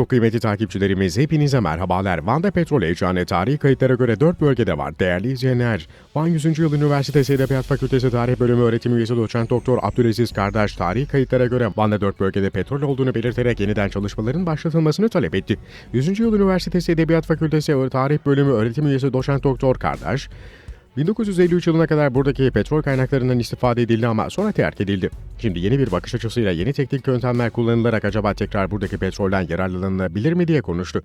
Çok kıymetli takipçilerimiz hepinize merhabalar. Van'da petrol heyecanı tarihi kayıtlara göre 4 bölgede var. Değerli izleyenler, Van 100. Yıl Üniversitesi Edebiyat Fakültesi Tarih Bölümü öğretim üyesi doçent doktor Abdülaziz Kardeş tarihi kayıtlara göre Van'da 4 bölgede petrol olduğunu belirterek yeniden çalışmaların başlatılmasını talep etti. 100. Yıl Üniversitesi Edebiyat Fakültesi Tarih Bölümü öğretim üyesi doçent doktor Kardeş, 1953 yılına kadar buradaki petrol kaynaklarından istifade edildi ama sonra terk edildi. Şimdi yeni bir bakış açısıyla yeni teknik yöntemler kullanılarak acaba tekrar buradaki petrolden yararlanılabilir mi diye konuştu.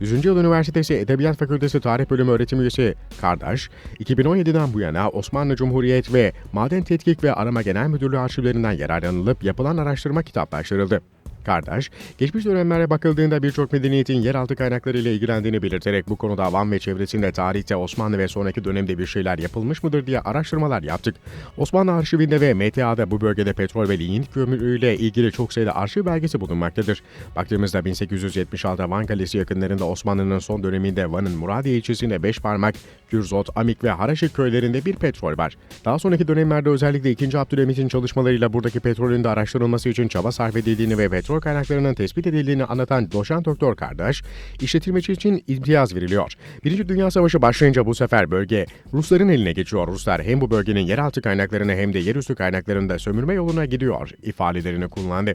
100. Yıl Üniversitesi Edebiyat Fakültesi Tarih Bölümü öğretim üyesi Kardeş, 2017'den bu yana Osmanlı Cumhuriyet ve Maden Tetkik ve Arama Genel Müdürlüğü arşivlerinden yararlanılıp yapılan araştırma kitaplaştırıldı. Kardeş, geçmiş dönemlere bakıldığında birçok medeniyetin yeraltı kaynakları ile ilgilendiğini belirterek bu konuda Van ve çevresinde tarihte Osmanlı ve sonraki dönemde bir şeyler yapılmış mıdır diye araştırmalar yaptık. Osmanlı arşivinde ve MTA'da bu bölgede petrol ve lignit kömürüyle ilgili çok sayıda arşiv belgesi bulunmaktadır. Baktığımızda 1876'da Van Kalesi yakınlarında Osmanlı'nın son döneminde Van'ın Muradiye ilçesinde Beşparmak, Gürzot, Amik ve Haraşık köylerinde bir petrol var. Daha sonraki dönemlerde özellikle 2. Abdülhamit'in çalışmalarıyla buradaki petrolün de araştırılması için çaba sarf edildiğini ve petrol kaynaklarının tespit edildiğini anlatan doçent doktor kardeş, işletilmeci için imtiyaz veriliyor. Birinci Dünya Savaşı başlayınca bu sefer bölge Rusların eline geçiyor. Ruslar hem bu bölgenin yeraltı kaynaklarını hem de yerüstü kaynaklarını da sömürme yoluna gidiyor ifadelerini kullandı.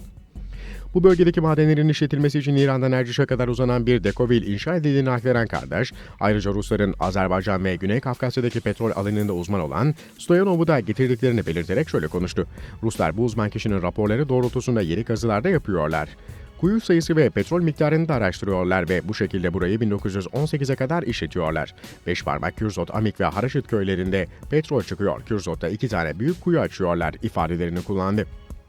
Bu bölgedeki madenlerin işletilmesi için İran'dan Erciş'e kadar uzanan bir dekovil inşa edildiğini aktaran kardeş, ayrıca Rusların Azerbaycan ve Güney Kafkasya'daki petrol alanında uzman olan Stoyanov'u da getirdiklerini belirterek şöyle konuştu. Ruslar bu uzman kişinin raporları doğrultusunda yeni kazılarda yapıyorlar. Kuyu sayısı ve petrol miktarını da araştırıyorlar ve bu şekilde burayı 1918'e kadar işletiyorlar. Beşparmak, Kürzot, Amik ve Haraşit köylerinde petrol çıkıyor. Kürzot'ta iki tane büyük kuyu açıyorlar ifadelerini kullandı.